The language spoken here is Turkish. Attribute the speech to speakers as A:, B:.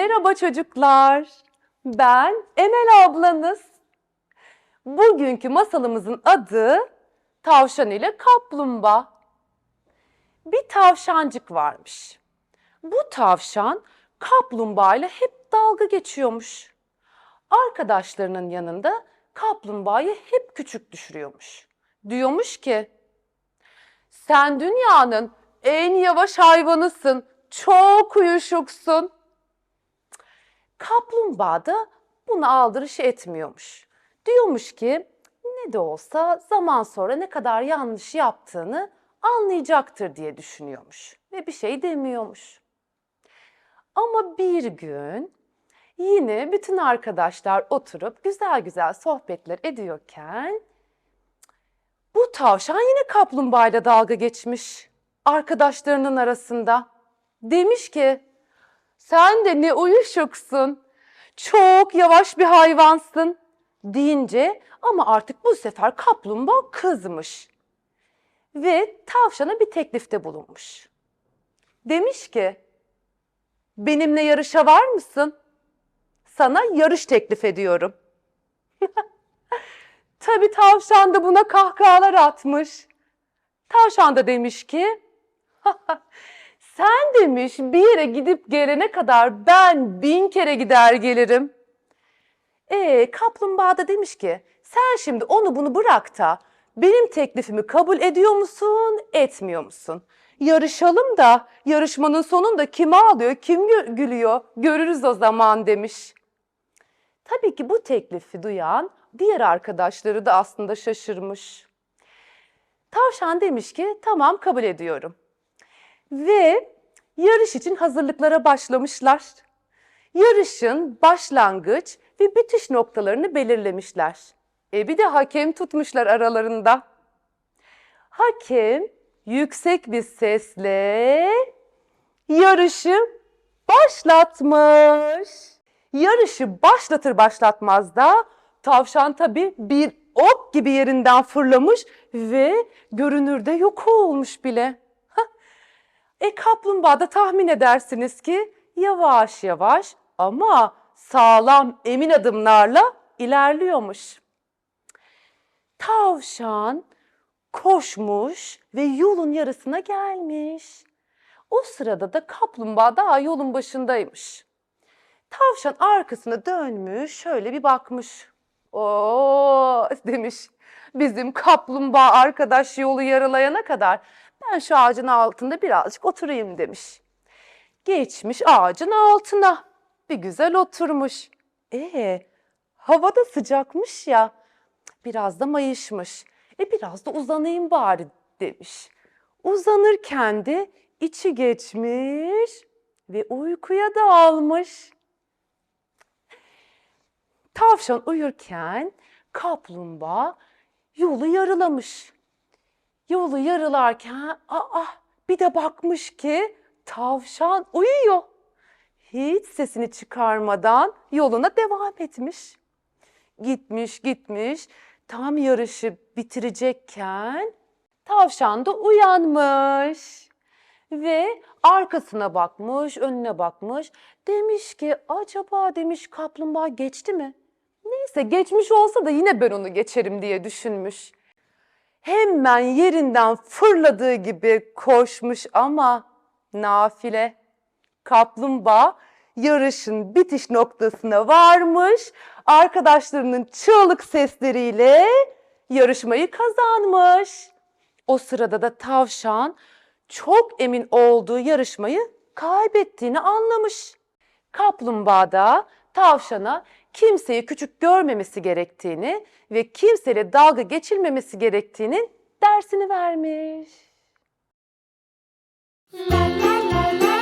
A: Merhaba çocuklar. Ben Emel ablanız. Bugünkü masalımızın adı Tavşan ile Kaplumbağa. Bir tavşancık varmış. Bu tavşan kaplumbağa ile hep dalga geçiyormuş. Arkadaşlarının yanında kaplumbağayı hep küçük düşürüyormuş. Diyormuş ki, sen dünyanın en yavaş hayvanısın, çok uyuşuksun. Kaplumbağa da buna aldırış etmiyormuş. Diyormuş ki ne de olsa zaman sonra ne kadar yanlış yaptığını anlayacaktır diye düşünüyormuş ve bir şey demiyormuş. Ama bir gün yine bütün arkadaşlar oturup güzel güzel sohbetler ediyorken bu tavşan yine kaplumbağayla dalga geçmiş arkadaşlarının arasında. Demiş ki sen de ne uyuşuksun. Çok yavaş bir hayvansın deyince ama artık bu sefer kaplumbağa kızmış. Ve tavşana bir teklifte bulunmuş. Demiş ki benimle yarışa var mısın? Sana yarış teklif ediyorum. Tabii tavşan da buna kahkahalar atmış. Tavşan da demiş ki sen demiş bir yere gidip gelene kadar ben bin kere gider gelirim. E kaplumbağa da demiş ki sen şimdi onu bunu bırak da benim teklifimi kabul ediyor musun, etmiyor musun? Yarışalım da yarışmanın sonunda kim ağlıyor, kim gü- gülüyor görürüz o zaman demiş. Tabii ki bu teklifi duyan diğer arkadaşları da aslında şaşırmış. Tavşan demiş ki tamam kabul ediyorum. Ve yarış için hazırlıklara başlamışlar. Yarışın başlangıç ve bitiş noktalarını belirlemişler. E bir de hakem tutmuşlar aralarında. Hakem yüksek bir sesle yarışı başlatmış. Yarışı başlatır başlatmaz da tavşan tabii bir ok gibi yerinden fırlamış ve görünürde yok olmuş bile. E kaplumbağa da tahmin edersiniz ki yavaş yavaş ama sağlam emin adımlarla ilerliyormuş. Tavşan koşmuş ve yolun yarısına gelmiş. O sırada da kaplumbağa daha yolun başındaymış. Tavşan arkasına dönmüş, şöyle bir bakmış. Oo demiş. Bizim kaplumbağa arkadaş yolu yaralayana kadar ben şu ağacın altında birazcık oturayım demiş. Geçmiş ağacın altına. Bir güzel oturmuş. Ee, havada sıcakmış ya. Biraz da mayışmış. E biraz da uzanayım bari demiş. Uzanırken de içi geçmiş ve uykuya dalmış. Tavşan uyurken kaplumbağa yolu yarılamış. Yolu yarılarken aa bir de bakmış ki tavşan uyuyor. Hiç sesini çıkarmadan yoluna devam etmiş. Gitmiş gitmiş tam yarışı bitirecekken tavşan da uyanmış. Ve arkasına bakmış, önüne bakmış. Demiş ki acaba demiş kaplumbağa geçti mi? Neyse geçmiş olsa da yine ben onu geçerim diye düşünmüş. Hemen yerinden fırladığı gibi koşmuş ama nafile. Kaplumbağa yarışın bitiş noktasına varmış. Arkadaşlarının çığlık sesleriyle yarışmayı kazanmış. O sırada da tavşan çok emin olduğu yarışmayı kaybettiğini anlamış. Kaplumbağa da tavşana kimseyi küçük görmemesi gerektiğini ve kimseyle dalga geçilmemesi gerektiğinin dersini vermiş.
B: La la la la